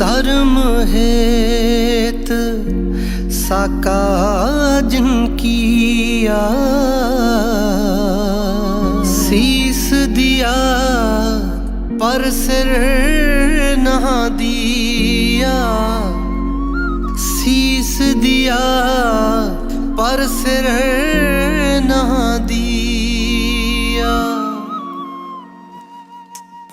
धर्म हेत साका जिनकी शीस दिया पर सिर नहा दिया शीस दिया पर सिर नहा दिया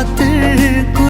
saatte